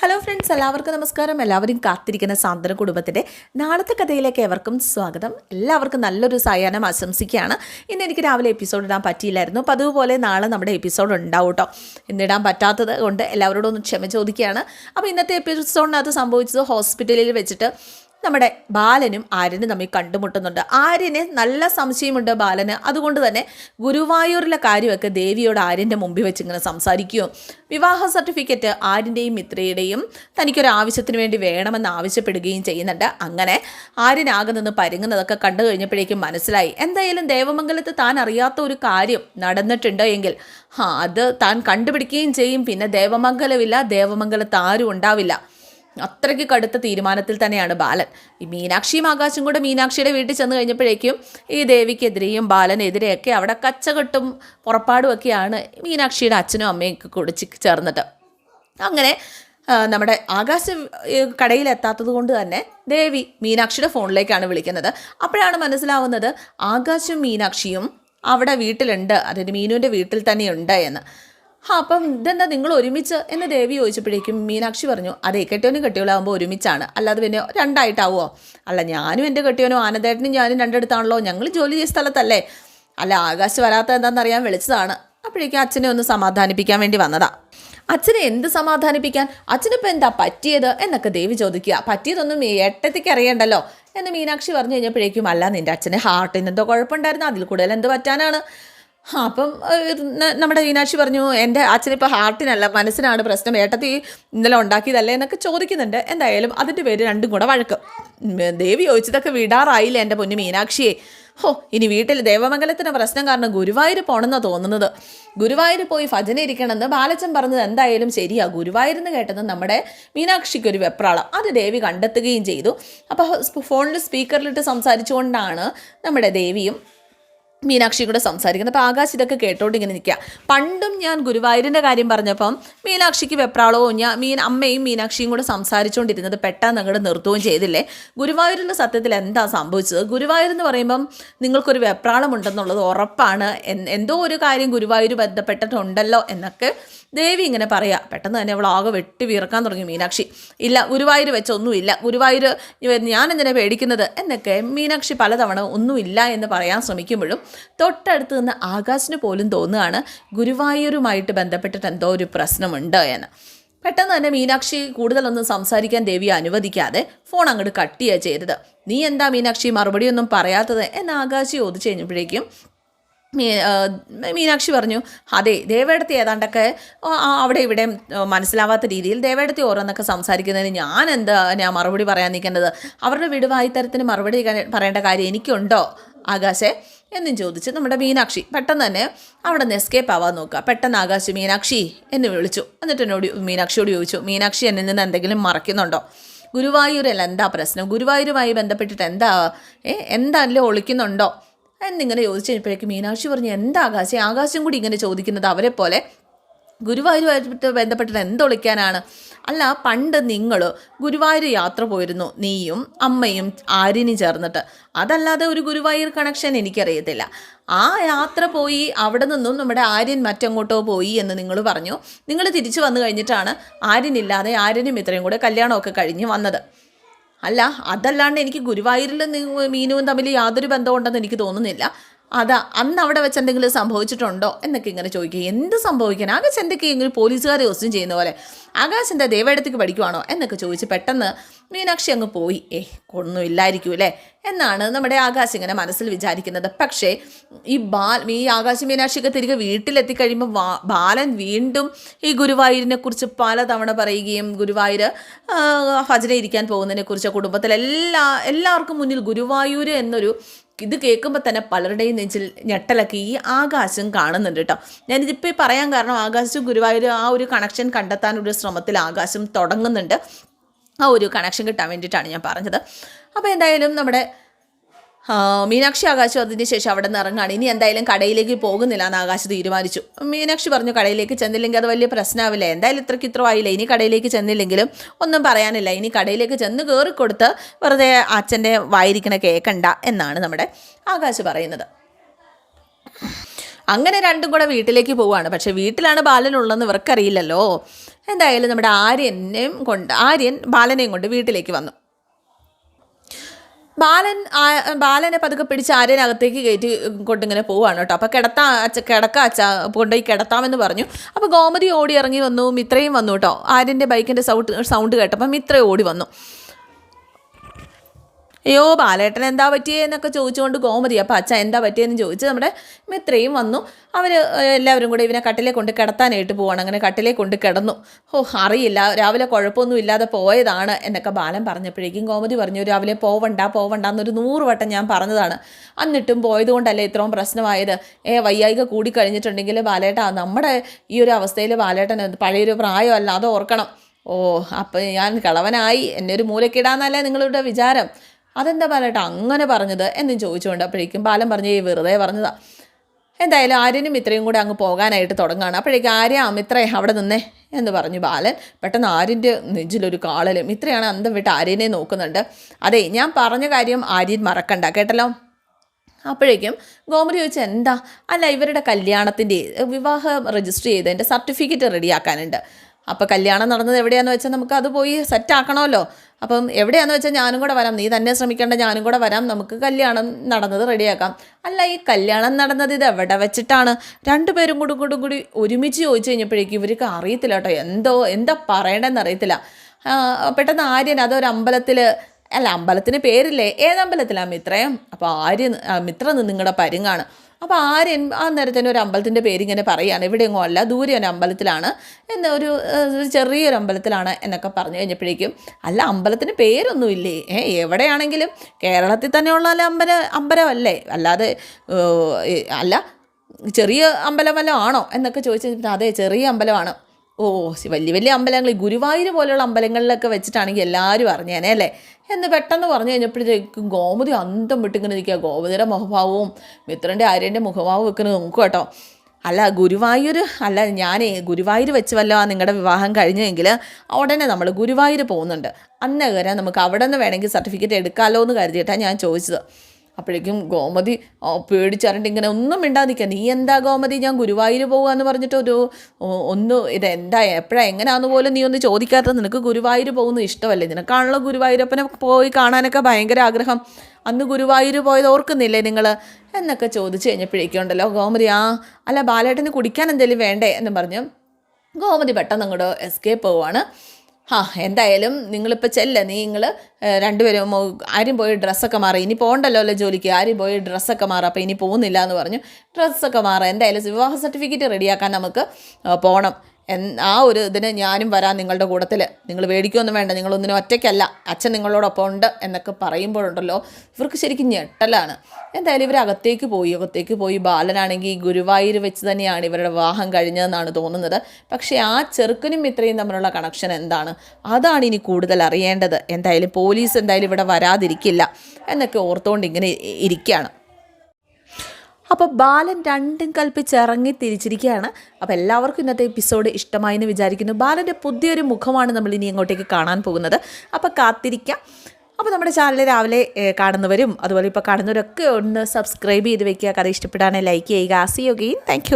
Hello friends എല്ലാവർക്കും നമസ്കാരം. എല്ലാവരും കാത്തിരിക്കുന്ന സാന്ത്വന കുടുംബത്തിന്റെ നാളത്തെ കഥയിലേക്ക് എവർക്കും സ്വാഗതം. എല്ലാവർക്കും നല്ലൊരു സായാഹ്നം ആശംസിക്കുകയാണ്. ഇന്ന് എനിക്ക് രാവിലെ എപ്പിസോഡ് ഇടാൻ പറ്റിയില്ലായിരുന്നു. അപ്പോൾ അതുപോലെ നാളെ നമ്മുടെ എപ്പിസോഡ് ഉണ്ടാവും കേട്ടോ ഇന്നിടാൻ പറ്റാത്തത് കൊണ്ട് എല്ലാവരോടും ഒന്ന് ക്ഷമ ചോദിക്കുകയാണ്. അപ്പോൾ ഇന്നത്തെ എപ്പിസോഡിനകത്ത് സംഭവിച്ചത് ഹോസ്പിറ്റലിൽ വെച്ചിട്ട് നമ്മുടെ ബാലനും ആര്യനും തമ്മിൽ കണ്ടുമുട്ടുന്നുണ്ട്. ആര്യന് നല്ല സംശയമുണ്ട് ബാലന്. അതുകൊണ്ട് തന്നെ ഗുരുവായൂരിലെ കാര്യമൊക്കെ ദേവിയോട് ആര്യന്റെ മുമ്പിൽ വെച്ച് ഇങ്ങനെ സംസാരിക്കുകയും വിവാഹ സർട്ടിഫിക്കറ്റ് ആര്യന്റെയും മിത്രയുടെയും തനിക്കൊരു ആവശ്യത്തിന് വേണ്ടി വേണമെന്ന് ആവശ്യപ്പെടുകയും ചെയ്യുന്നുണ്ട്. അങ്ങനെ ആര്യനാകെ നിന്ന് പരുങ്ങുന്നതൊക്കെ കണ്ടു കഴിഞ്ഞപ്പോഴേക്കും മനസ്സിലായി. എന്തായാലും ദേവമംഗലത്ത് താൻ അറിയാത്ത ഒരു കാര്യം നടന്നിട്ടുണ്ട് എങ്കിൽ അത് താൻ കണ്ടുപിടിക്കുകയും ചെയ്യും. പിന്നെ ദേവമംഗലമില്ല ദേവമംഗലത്ത് ആരും ഉണ്ടാവില്ല. അത്രയ്ക്ക് കടുത്ത തീരുമാനത്തിൽ തന്നെയാണ് ബാലൻ. ഈ മീനാക്ഷിയും ആകാശം കൂടെ മീനാക്ഷിയുടെ വീട്ടിൽ ചെന്ന് കഴിഞ്ഞപ്പോഴേക്കും ഈ ദേവിക്കെതിരെയും ബാലനെതിരെയൊക്കെ അവിടെ കച്ചകെട്ടും പുറപ്പാടും ഒക്കെയാണ് മീനാക്ഷിയുടെ അച്ഛനും അമ്മയും കൂടി ചേർന്നിട്ട് അങ്ങനെ നമ്മുടെ ആകാശ കടയിലെത്താത്തത് കൊണ്ട് തന്നെ ദേവി മീനാക്ഷിയുടെ ഫോണിലേക്കാണ് വിളിക്കുന്നത്. അപ്പോഴാണ് മനസ്സിലാവുന്നത് ആകാശും മീനാക്ഷിയും അവിടെ വീട്ടിലുണ്ട്. അതായത് മീനുവിന്റെ വീട്ടിൽ തന്നെയുണ്ട് എന്ന്. ആ അപ്പം ഇതെന്താ നിങ്ങൾ ഒരുമിച്ച്? എന്ന് ദേവി ചോദിച്ചപ്പോഴേക്കും മീനാക്ഷി പറഞ്ഞു അതെ കെട്ടിയോനും കെട്ടിയോളാകുമ്പോൾ ഒരുമിച്ചാണ്. അല്ലാതെ പിന്നെ രണ്ടായിട്ടാവുമോ അല്ല ഞാനും എന്റെ കെട്ടിയോനും ആനന്ദേട്ടനും ഞാനും രണ്ടെടുത്താണല്ലോ. ഞങ്ങൾ ജോലി ചെയ്ത സ്ഥലത്തല്ലേ. അല്ല ആകാശ് വരാത്ത എന്താണെന്നറിയാൻ വിളിച്ചതാണ്. അപ്പോഴേക്കും അച്ഛനെ ഒന്ന് സമാധാനിപ്പിക്കാൻ വേണ്ടി വന്നതാ. അച്ഛനെ എന്ത് സമാധാനിപ്പിക്കാൻ? അച്ഛനിപ്പോൾ എന്താ പറ്റിയത്? എന്നൊക്കെ ദേവി ചോദിക്കുക. പറ്റിയതൊന്നും ഏട്ടത്തേക്ക് അറിയണ്ടല്ലോ. എന്ന് മീനാക്ഷി പറഞ്ഞു കഴിഞ്ഞപ്പോഴേക്കും അല്ല നിന്റെ അച്ഛന് ഹാർട്ടിന് എന്തോ കുഴപ്പമുണ്ടായിരുന്നു. അതിൽ കൂടുതൽ എന്ത് പറ്റാനാണ്? അപ്പം നമ്മുടെ മീനാക്ഷി പറഞ്ഞു എന്റെ അച്ഛനിപ്പോൾ ഹാർട്ടിനല്ല മനസ്സിനാണ് പ്രശ്നം. ഏട്ടത്തി ഇന്നലെ ഉണ്ടാക്കിയതല്ലേ? എന്നൊക്കെ ചോദിക്കുന്നുണ്ട്. എന്തായാലും അതിന്റെ പേര് രണ്ടും കൂടെ വഴക്ക്. ദേവി ചോദിച്ചതൊക്കെ വിടാറായില്ല എന്റെ പൊന്നു മീനാക്ഷിയെ? ഹോ ഇനി വീട്ടിൽ ദേവമംഗലത്തിന്റെ പ്രശ്നം കാരണം ഗുരുവായൂർ പോണെന്നാണ് തോന്നുന്നത്. ഗുരുവായൂർ പോയി ഭജന ഇരിക്കണമെന്ന് ബാലച്ചൻ പറഞ്ഞത് എന്തായാലും ശരിയാ. ഗുരുവായൂരെന്ന് കേട്ടത് നമ്മുടെ മീനാക്ഷിക്കൊരു വെപ്രാളം. അത് ദേവി കണ്ടെത്തുകയും ചെയ്തു. അപ്പോൾ ഫോണിൽ സ്പീക്കറിലിട്ട് സംസാരിച്ചുകൊണ്ടാണ് നമ്മുടെ ദേവിയും മീനാക്ഷി കൂടെ സംസാരിക്കുന്നത്. അപ്പോൾ ആകാശ് ഇതൊക്കെ കേട്ടോണ്ട് ഇങ്ങനെ നിൽക്കുക പണ്ടും ഞാൻ ഗുരുവായൂരിന്റെ കാര്യം പറഞ്ഞപ്പം മീനാക്ഷിക്ക് വെപ്രാളവും ഞാൻ മീൻ അമ്മയും മീനാക്ഷിയും കൂടെ സംസാരിച്ചുകൊണ്ടിരുന്നത് പെട്ടെന്ന് അങ്ങോട്ട് നിർത്തുകയും ചെയ്തില്ലേ? ഗുരുവായൂരിന്റെ സത്യത്തിൽ എന്താ സംഭവിച്ചത്? ഗുരുവായൂർ എന്ന് പറയുമ്പം നിങ്ങൾക്കൊരു വെപ്രാളമുണ്ടെന്നുള്ളത് ഉറപ്പാണ്. എന്തോ ഒരു കാര്യം ഗുരുവായൂർ ബന്ധപ്പെട്ടിട്ടുണ്ടല്ലോ എന്നൊക്കെ ദേവി ഇങ്ങനെ പറയാ. പെട്ടെന്ന് തന്നെ അവൾ ആകെ വെട്ടി വീർക്കാൻ തുടങ്ങി മീനാക്ഷി. ഇല്ല ഗുരുവായൂർ വെച്ചൊന്നുമില്ല. ഗുരുവായൂർ ഞാൻ എന്തിനാണ് പേടിക്കുന്നത്? എന്നൊക്കെ മീനാക്ഷി പലതവണ ഒന്നുമില്ല എന്ന് പറയാൻ ശ്രമിക്കുമ്പോഴും തൊട്ടടുത്ത് നിന്ന് ആകാശിന് പോലും തോന്നുകയാണ്. ഗുരുവായൂരുമായിട്ട് ബന്ധപ്പെട്ടിട്ട് എന്തോ ഒരു പ്രശ്നമുണ്ട് എന്ന്. പെട്ടെന്ന് തന്നെ മീനാക്ഷി കൂടുതലൊന്നും സംസാരിക്കാൻ ദേവി അനുവദിക്കാതെ ഫോൺ അങ്ങോട്ട് കട്ട് ചെയ്യുക ചെയ്തത്. നീ എന്താ മീനാക്ഷി മറുപടിയൊന്നും പറയാത്തത്? എന്ന് ആകാശി ചോദിച്ചു കഴിഞ്ഞപ്പോഴേക്കും മീ മീനാക്ഷി പറഞ്ഞു അതെ ദേവേടത്തി ഏതാണ്ടൊക്കെ അവിടെ ഇവിടെ മനസ്സിലാവാത്ത രീതിയിൽ ദേവേടത്തി ഓരോന്നൊക്കെ സംസാരിക്കുന്നതിന് ഞാൻ എന്താ ഞാൻ മറുപടി പറയാൻ നിൽക്കേണ്ടത്? അവരുടെ വിടുവായിത്തരത്തിന് മറുപടി ക- പറയേണ്ട കാര്യം എനിക്കുണ്ടോ? ആകാശേ എന്നും ചോദിച്ച് നമ്മുടെ മീനാക്ഷി. പെട്ടെന്ന് തന്നെ അവിടെ നിന്ന് എസ്കേപ്പ് ആവാൻ നോക്കുക. പെട്ടെന്ന് ആകാശ് മീനാക്ഷി എന്ന് വിളിച്ചു. എന്നിട്ട് എന്നോട് മീനാക്ഷിയോട് ചോദിച്ചു മീനാക്ഷി എന്നിൽ നിന്ന് എന്തെങ്കിലും മറയ്ക്കുന്നുണ്ടോ? ഗുരുവായൂരല്ല എന്താ പ്രശ്നം? ഗുരുവായൂരുമായി ബന്ധപ്പെട്ടിട്ട് എന്താ ഏ എന്താണല്ലോ ഒളിക്കുന്നുണ്ടോ? എന്നിങ്ങനെ ചോദിച്ചു കഴിഞ്ഞപ്പോഴേക്കും മീനാക്ഷി പറഞ്ഞു എന്താ ആകാശം? ആകാശം കൂടി ഇങ്ങനെ ചോദിക്കുന്നത് അവരെ പോലെ ഗുരുവായൂരുമായിട്ട് ബന്ധപ്പെട്ടിട്ട് എന്തൊളിക്കാനാണ് അല്ല പണ്ട് നിങ്ങൾ ഗുരുവായൂർ യാത്ര പോയിരുന്നു നീയും അമ്മയും ആര്യനും ചേർന്നിട്ട്. അതല്ലാതെ ഒരു ഗുരുവായൂർ കണക്ഷൻ എനിക്കറിയത്തില്ല. ആ യാത്ര പോയി അവിടെ നിന്നും നമ്മുടെ ആര്യൻ മറ്റെങ്ങോട്ടോ പോയി എന്ന് നിങ്ങൾ പറഞ്ഞു. നിങ്ങൾ തിരിച്ചു വന്നു കഴിഞ്ഞിട്ടാണ് ആര്യനില്ലാതെ ആര്യനും ഇത്രയും കൂടെ കല്യാണമൊക്കെ കഴിഞ്ഞ് വന്നത്. അല്ല അതല്ലാണ്ട് എനിക്ക് ഗുരുവായൂരിൽ മീനുവും തമ്മിൽ യാതൊരു ബന്ധമുണ്ടെന്ന് എനിക്ക് തോന്നുന്നില്ല. അതാ അന്ന് അവിടെ വെച്ച് എന്തെങ്കിലും സംഭവിച്ചിട്ടുണ്ടോ എന്നൊക്കെ ഇങ്ങനെ ചോദിക്കുക. എന്ത് സംഭവിക്കാൻ? ആകാശ് എന്തൊക്കെയെങ്കിലും പോലീസുകാരെ ക്വസ്റ്റ്യൻ ചെയ്യുന്ന പോലെ. ആകാശ് എന്താ ദേവേടത്തേക്ക് പഠിക്കുവാണോ എന്നൊക്കെ ചോദിച്ച് പെട്ടെന്ന് മീനാക്ഷി അങ്ങ് പോയി. ഏ ഒന്നും ഇല്ലായിരിക്കും അല്ലേ? എന്നാണ് നമ്മുടെ ആകാശ് ഇങ്ങനെ മനസ്സിൽ വിചാരിക്കുന്നത്. പക്ഷേ ഈ ബാൽ ഈ ആകാശ് മീനാക്ഷിയൊക്കെ തിരികെ വീട്ടിലെത്തിക്കഴിയുമ്പോൾ വാ- ബാലൻ വീണ്ടും ഈ ഗുരുവായൂരിനെ കുറിച്ച് പലതവണ പറയുകയും ഗുരുവായൂർ ഭജന ഇരിക്കാൻ പോകുന്നതിനെക്കുറിച്ച് കുടുംബത്തിലെല്ലാ എല്ലാവർക്കും മുന്നിൽ ഗുരുവായൂർ എന്നൊരു ഇത് കേൾക്കുമ്പോൾ തന്നെ പലരുടെയും നെഞ്ചിൽ ഞെട്ടലൊക്കെ ഈ ആകാശം കാണുന്നുണ്ട് കേട്ടോ ഞാനിതിപ്പോൾ പറയാൻ കാരണം ആകാശം ഗുരുവായൂർ ആ ഒരു കണക്ഷൻ കണ്ടെത്താനൊരു ശ്രമത്തിൽ ആകാശം തുടങ്ങുന്നുണ്ട്. ആ ഒരു കണക്ഷൻ കിട്ടാൻ വേണ്ടിയിട്ടാണ് ഞാൻ പറഞ്ഞത്. അപ്പോൾ എന്തായാലും നമ്മുടെ മീനാക്ഷി ആകാശം അതിന് ശേഷം അവിടെ നിന്ന് ഇറങ്ങാണ്. ഇനി എന്തായാലും കടയിലേക്ക് പോകുന്നില്ല എന്ന് ആകാശ് തീരുമാനിച്ചു. മീനാക്ഷി പറഞ്ഞു കടയിലേക്ക് ചെന്നില്ലെങ്കിൽ അത് വലിയ പ്രശ്നമാവില്ല എന്തായാലും ഇത്രയ്ക്ക് ഇത്ര ആയില്ല ഇനി കടയിലേക്ക് ചെന്നില്ലെങ്കിലും ഒന്നും പറയാനില്ല. ഇനി കടയിലേക്ക് ചെന്ന് കയറി കൊടുത്ത് വെറുതെ അച്ഛന്റെ വായിരിക്കണ കേൾക്കണ്ട എന്നാണ് നമ്മുടെ ആകാശ് പറയുന്നത്. അങ്ങനെ രണ്ടും കൂടെ വീട്ടിലേക്ക് പോവുകയാണ്. പക്ഷേ വീട്ടിലാണ് ബാലനുള്ളതെന്ന് ഇവർക്കറിയില്ലല്ലോ. എന്തായാലും നമ്മുടെ ആര്യനെയും കൊണ്ട് ആര്യൻ ബാലനെയും കൊണ്ട് വീട്ടിലേക്ക് വന്നു. ബാലൻ ബാലനെ പതുക്കെ പിടിച്ച് ആര്യനകത്തേക്ക് കയറ്റി കൊണ്ടിങ്ങനെ പോവാണ് കേട്ടോ. അപ്പോൾ കിടത്താ അച്ഛ കിടക്ക അച്ഛ കൊണ്ടുപോയി കിടത്താമെന്ന് പറഞ്ഞു. അപ്പോൾ ഗോമതി ഓടി ഇറങ്ങി വന്നു മിത്രയും വന്നു കേട്ടോ. ആര്യന്റെ ബൈക്കിന്റെ സൗണ്ട് സൗണ്ട് കേട്ടപ്പോൾ മിത്ര ഓടി വന്നു. അയ്യോ ബാലേട്ടൻ എന്താ പറ്റിയെന്നൊക്കെ ചോദിച്ചുകൊണ്ട് ഗോമതി അപ്പം അച്ഛൻ എന്താ പറ്റിയെന്ന് ചോദിച്ച് നമ്മുടെ മിത്രയും വന്നു. അവർ എല്ലാവരും കൂടെ ഇവനെ കട്ടിലേ കൊണ്ട് കിടത്താനായിട്ട് പോവാണ്. അങ്ങനെ കട്ടിലേ കൊണ്ട് കിടന്നു. ഓ അറിയില്ല. രാവിലെ കുഴപ്പമൊന്നും ഇല്ലാതെ പോയതാണ് എന്നൊക്കെ ബാലൻ പറഞ്ഞപ്പോഴേക്കും ഗോമതി പറഞ്ഞു രാവിലെ പോവണ്ട പോവണ്ട എന്നൊരു നൂറ് വട്ടം ഞാൻ പറഞ്ഞതാണ്. എന്നിട്ടും പോയതുകൊണ്ടല്ലേ ഇത്രയും പ്രശ്നമായത്? ഏ വയ്യായിക കൂടി കഴിഞ്ഞിട്ടുണ്ടെങ്കിൽ ബാലേട്ട നമ്മുടെ ഈ ഒരു അവസ്ഥയിൽ ബാലേട്ടൻ പഴയൊരു പ്രായമല്ല അത് ഓർക്കണം. ഓ അപ്പം ഞാൻ കളവനായി. എന്നെ ഒരു മൂലക്കിടാന്നല്ലേ നിങ്ങളുടെ വിചാരം. അതെന്താ ബാലേട്ടാ അങ്ങനെ പറഞ്ഞത് എന്നും ചോദിച്ചുകൊണ്ട് അപ്പോഴേക്കും ബാലൻ പറഞ്ഞു ഈ വെറുതെ പറഞ്ഞതാ. എന്തായാലും ആര്യനും ഇത്രയും കൂടെ അങ്ങ് പോകാനായിട്ട് തുടങ്ങുകയാണ് അപ്പോഴേക്കും ആര്യ അമിത്രേ അവിടെ നിന്നേ എന്ന് പറഞ്ഞു ബാലൻ. പെട്ടെന്ന് ആര്യന്റെ നെഞ്ചിലൊരു കാളലും. ഇത്രയാണ് അന്തം വിട്ട് ആര്യനെ നോക്കുന്നുണ്ട്. അതെ ഞാൻ പറഞ്ഞ കാര്യം ആര്യൻ മറക്കണ്ട കേട്ടല്ലോ? അപ്പോഴേക്കും ഗോമരി ചോദിച്ചാൽ എന്താ? അല്ല ഇവരുടെ കല്യാണത്തിന്റെ വിവാഹം രജിസ്റ്റർ ചെയ്തതിന്റെ സർട്ടിഫിക്കറ്റ് റെഡിയാക്കാനുണ്ട്. അപ്പോൾ കല്യാണം നടന്നത് എവിടെയാണെന്ന് വെച്ചാൽ നമുക്ക് അത് പോയി സെറ്റ് ആക്കണമല്ലോ അപ്പം എവിടെയാണെന്ന് വെച്ചാൽ ഞാനും കൂടെ വരാം. നീ തന്നെ ശ്രമിക്കേണ്ട ഞാനും കൂടെ വരാം. നമുക്ക് കല്യാണം നടന്നത് റെഡിയാക്കാം. അല്ല ഈ കല്യാണം നടന്നത് ഇത് എവിടെ വെച്ചിട്ടാണ്? രണ്ടുപേരും കൂടി കൂടി കൂടി ഒരുമിച്ച് ചോദിച്ചു കഴിഞ്ഞപ്പോഴേക്കും ഇവർക്ക് അറിയത്തില്ല കേട്ടോ. എന്തോ എന്താ പറയണമെന്ന് അറിയത്തില്ല. പെട്ടെന്ന് ആര്യൻ അതൊരു അമ്പലത്തിൽ അല്ല അമ്പലത്തിന് പേരില്ലേ? ഏതമ്പലത്തിലാണ് മിത്രയും അപ്പോൾ ആര്യ മിത്ര നിങ്ങളുടെ പരുങ്ങാണ്. അപ്പോൾ ആര് ആ നേരത്തിന് ഒരു അമ്പലത്തിന്റെ പേരിങ്ങനെ പറയുകയാണ് ഇവിടെയൊന്നും അല്ല ദൂരെ ഒരു അമ്പലത്തിലാണ് എന്ന ഒരു ചെറിയൊരു അമ്പലത്തിലാണ് എന്നൊക്കെ പറഞ്ഞു കഴിഞ്ഞപ്പോഴേക്കും അല്ല അമ്പലത്തിന് പേരൊന്നുമില്ലേ? ഏ എവിടെയാണെങ്കിലും കേരളത്തിൽ തന്നെയുള്ള അമ്പല അമ്പലമല്ലേ അല്ലാതെ അല്ല ചെറിയ അമ്പലം വല്ലതും ആണോ എന്നൊക്കെ ചോദിച്ചു അതെ ചെറിയ അമ്പലമാണ്. ഓ വലിയ വലിയ അമ്പലങ്ങൾ. ഗുരുവായൂർ പോലെയുള്ള അമ്പലങ്ങളിലൊക്കെ വെച്ചിട്ടാണെങ്കിൽ എല്ലാവരും അറിഞ്ഞേനെ അല്ലേ? എന്ന് പെട്ടെന്ന് പറഞ്ഞു കഴിഞ്ഞപ്പോഴത്തേക്കും ഗോമതി അന്തം വിട്ടിങ്ങനെ നിൽക്കുക. ഗോമതിയുടെ മുഖഭാവവും മിത്രന്റെ ആര്യന്റെ മുഖഭാവവും ഒക്കെ നോക്കുക കേട്ടോ. അല്ല ഗുരുവായൂർ അല്ല ഞാൻ ഗുരുവായൂർ വെച്ച് വല്ലോ നിങ്ങളുടെ വിവാഹം കഴിഞ്ഞെങ്കിൽ ഉടനെ നമ്മൾ ഗുരുവായൂർ പോകുന്നുണ്ട്. അന്നേരം നമുക്ക് അവിടെ നിന്ന് വേണമെങ്കിൽ സർട്ടിഫിക്കറ്റ് എടുക്കാമല്ലോ എന്ന് കരുതിയിട്ടാണ് ഞാൻ ചോദിച്ചത്. അപ്പോഴേക്കും ഗോമതി പേടിച്ചറിഞ്ഞിട്ട് ഇങ്ങനെ ഒന്നും മിണ്ടാതിരിക്കുക. നീ എന്താ ഗോമതി? ഞാൻ ഗുരുവായൂർ പോകുക എന്ന് പറഞ്ഞിട്ട് ഒരു ഒന്ന് ഇത് എന്താ എപ്പോഴാണ് എങ്ങനെയാന്ന് പോലും നീ ഒന്ന് ചോദിക്കാത്തത് നിനക്ക് ഗുരുവായൂർ പോകുന്നത് ഇഷ്ടമല്ലേ? നിനക്കാണല്ലോ ഗുരുവായൂരപ്പനെ പോയി കാണാനൊക്കെ ഭയങ്കര ആഗ്രഹം. അന്ന് ഗുരുവായൂർ പോയത് ഓർക്കുന്നില്ലേ നിങ്ങൾ എന്നൊക്കെ ചോദിച്ചു കഴിഞ്ഞപ്പോഴേക്കും ഉണ്ടല്ലോ ഗോമതി ആ അല്ല ബാലേട്ടന് കുടിക്കാൻ എന്തെങ്കിലും വേണ്ടേ? എന്ന് പറഞ്ഞു ഗോമതി പെട്ടെന്ന് അങ്ങോട്ട് എസ്കേപ്പ് പോവാണ്. ആ എന്തായാലും നിങ്ങളിപ്പോൾ ചെല്ല. നിങ്ങൾ രണ്ടുപേരും ആരും പോയി ഡ്രസ്സൊക്കെ മാറി. ഇനി പോകണ്ടല്ലോ അല്ലേ ജോലിക്ക്? ആരും പോയി ഡ്രസ്സൊക്കെ മാറും. അപ്പോൾ ഇനി പോകുന്നില്ല എന്ന് പറഞ്ഞു. ഡ്രസ്സൊക്കെ മാറാം. എന്തായാലും വിവാഹ സർട്ടിഫിക്കറ്റ് റെഡിയാക്കാൻ നമുക്ക് പോകണം ആ ഒരു ഇതിന് ഞാനും വരാം നിങ്ങളുടെ കൂട്ടത്തിൽ നിങ്ങൾ പേടിക്കൊന്നും വേണ്ട നിങ്ങളൊന്നിനും ഒറ്റയ്ക്കല്ല. അച്ഛൻ നിങ്ങളോടൊപ്പം ഉണ്ട് എന്നൊക്കെ പറയുമ്പോഴുണ്ടല്ലോ ഇവർക്ക് ശരിക്കും ഞെട്ടലാണ്. എന്തായാലും ഇവർ അകത്തേക്ക് പോയി അകത്തേക്ക് പോയി. ബാലനാണെങ്കിൽ ഗുരുവായൂർ വെച്ച് തന്നെയാണ് ഇവരുടെ വിവാഹം കഴിഞ്ഞതെന്നാണ് തോന്നുന്നത്. പക്ഷേ ആ ചെറുക്കനും ഇത്രയും തമ്മിലുള്ള കണക്ഷൻ എന്താണ്? അതാണ് ഇനി കൂടുതൽ അറിയേണ്ടത്. എന്തായാലും പോലീസ് എന്തായാലും ഇവിടെ വരാതിരിക്കില്ല എന്നൊക്കെ ഓർത്തുകൊണ്ട് ഇങ്ങനെ ഇരിക്കുകയാണ് അപ്പോൾ ബാലൻ രണ്ടും കൽപ്പിച്ച് ഇറങ്ങി തിരിച്ചിരിക്കുകയാണ്. അപ്പോൾ എല്ലാവർക്കും ഇന്നത്തെ എപ്പിസോഡ് ഇഷ്ടമായി എന്ന് വിചാരിക്കുന്നു. ബാലന്റെ പുതിയൊരു മുഖമാണ് നമ്മൾ ഇനി അങ്ങോട്ടേക്ക് കാണാൻ പോകുന്നത്. അപ്പോൾ കാത്തിരിക്കാം. അപ്പോൾ നമ്മുടെ ചാനലിൽ രാവിലെ കാണുന്നവരും അതുപോലെ ഇപ്പോൾ കാണുന്നവരൊക്കെ ഒന്ന് സബ്സ്ക്രൈബ് ചെയ്ത് വെക്കുക. കഥ ഇഷ്ടപ്പെടാനേ ലൈക്ക് ചെയ്യുക. സി യോഗയും താങ്ക്